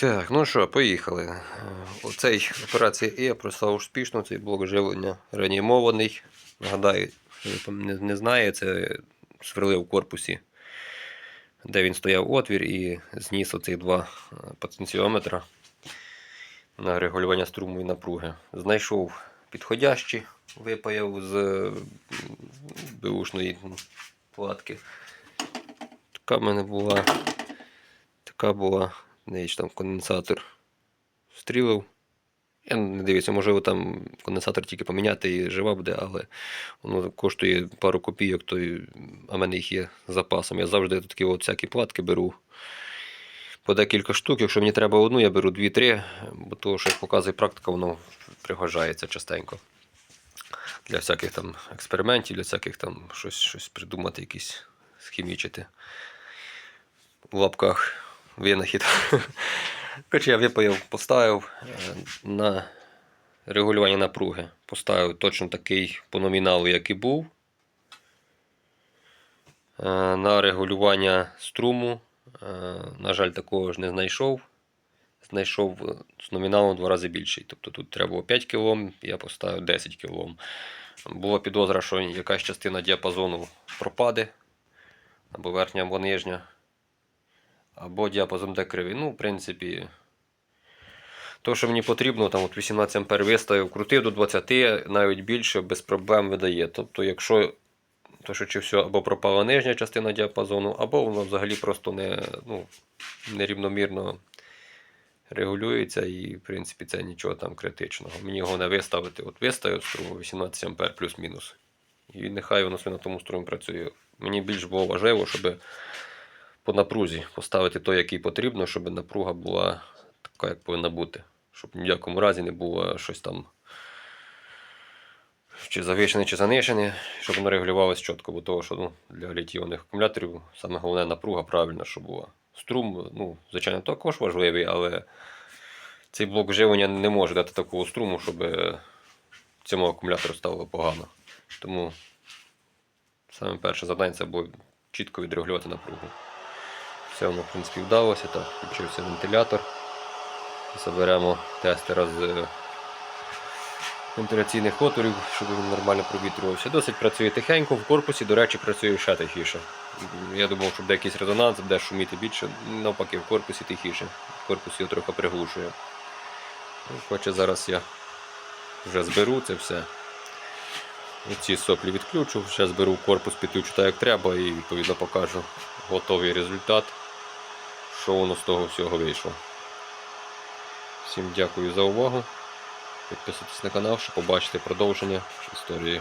Так, ну що, поїхали. Е, Оцей операція Е пройшла успішно, цей блок живлення реанімований. Нагадаю, хто не, не знає, це сверли в корпусі, де він стояв отвір і зніс оці два е, потенціометра на регулювання струму і напруги. Знайшов підходящі, випаяв з е, беушної платки. Така в мене була. Така була. Не там конденсатор стрілив. Я не дивлюся, можливо, там конденсатор тільки поміняти і жива буде, але воно коштує пару копійок, то а в мене їх є запасом. Я завжди такі от всякі платки беру по декілька штук. Якщо мені треба одну, я беру дві-три, бо того, що показує практика, воно пригожається частенько. Для всяких там експериментів, для всяких там щось, щось придумати, якісь схімічити. В лапках винахід. Коротше, я випаяв, поставив е, на регулювання напруги. Поставив точно такий по номіналу, як і був. Е, На регулювання струму, е, на жаль, такого ж не знайшов. Знайшов з номіналом два рази більший. Тобто тут треба було 5 кОм, я поставив 10 кОм. Була підозра, що якась частина діапазону пропаде, або верхня, або нижня або діапазон де кривий. Ну, в принципі, то, що мені потрібно, там от 18 ампер виставив, крутив до 20, навіть більше, без проблем видає. Тобто, якщо то, що чи все, або пропала нижня частина діапазону, або воно взагалі просто не, ну, нерівномірно регулюється, і, в принципі, це нічого там критичного. Мені його не виставити. От виставив струму 18 ампер плюс-мінус. І нехай воно собі на тому струмі працює. Мені більш було важливо, щоб по напрузі поставити той, який потрібно, щоб напруга була така, як повинна бути. Щоб ні в якому разі не було щось там чи завищене, чи занижене, щоб воно регулювалося чітко, бо того, що ну, для літійних акумуляторів саме головне напруга правильна, щоб була. Струм, ну, звичайно, також важливий, але цей блок живлення не може дати такого струму, щоб цьому акумулятору стало погано. Тому саме перше завдання це було чітко відрегулювати напругу. Все воно, в принципі, вдалося. Так, включився вентилятор. Заберемо тестера з е, вентиляційних отворів, щоб він нормально провітрювався. Досить працює тихенько, в корпусі, до речі, працює ще тихіше. Я думав, що буде якийсь резонанс, буде шуміти більше. Навпаки, в корпусі тихіше. В корпусі його трохи приглушує. Хоче зараз я вже зберу це все. Ці соплі відключу, ще зберу корпус, підключу так як треба і відповідно покажу готовий результат, що воно з того всього вийшло. Всім дякую за увагу. Підписуйтесь на канал, щоб побачити продовження історії.